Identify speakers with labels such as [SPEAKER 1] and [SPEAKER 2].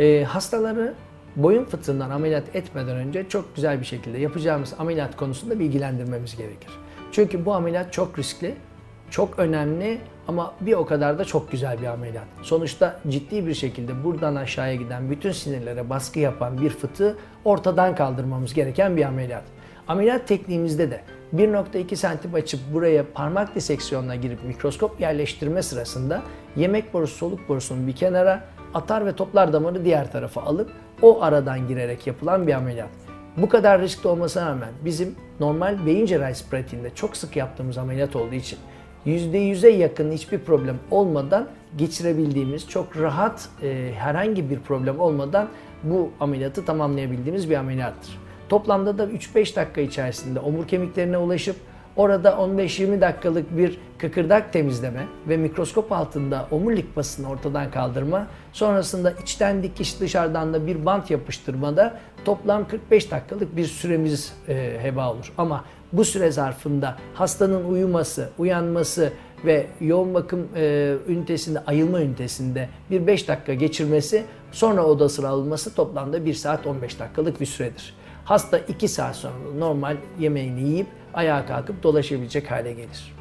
[SPEAKER 1] Ee, hastaları boyun fıtığından ameliyat etmeden önce çok güzel bir şekilde yapacağımız ameliyat konusunda bilgilendirmemiz gerekir. Çünkü bu ameliyat çok riskli, çok önemli ama bir o kadar da çok güzel bir ameliyat. Sonuçta ciddi bir şekilde buradan aşağıya giden bütün sinirlere baskı yapan bir fıtığı ortadan kaldırmamız gereken bir ameliyat. Ameliyat tekniğimizde de 1.2 santim açıp buraya parmak diseksiyonuna girip mikroskop yerleştirme sırasında yemek borusu soluk borusunun bir kenara, atar ve toplar damarı diğer tarafa alıp o aradan girerek yapılan bir ameliyat. Bu kadar riskli olmasına rağmen bizim normal beyin cerrahisi pratiğinde çok sık yaptığımız ameliyat olduğu için %100'e yakın hiçbir problem olmadan geçirebildiğimiz, çok rahat e, herhangi bir problem olmadan bu ameliyatı tamamlayabildiğimiz bir ameliyattır. Toplamda da 3-5 dakika içerisinde omur kemiklerine ulaşıp orada 15-20 dakikalık bir kıkırdak temizleme ve mikroskop altında omurilik basını ortadan kaldırma, sonrasında içten dikiş dışarıdan da bir bant yapıştırmada toplam 45 dakikalık bir süremiz e, heba olur. Ama bu süre zarfında hastanın uyuması, uyanması ve yoğun bakım e, ünitesinde, ayılma ünitesinde bir 5 dakika geçirmesi, sonra odasına alınması toplamda 1 saat 15 dakikalık bir süredir. Hasta 2 saat sonra normal yemeğini yiyip ayağa kalkıp dolaşabilecek hale gelir.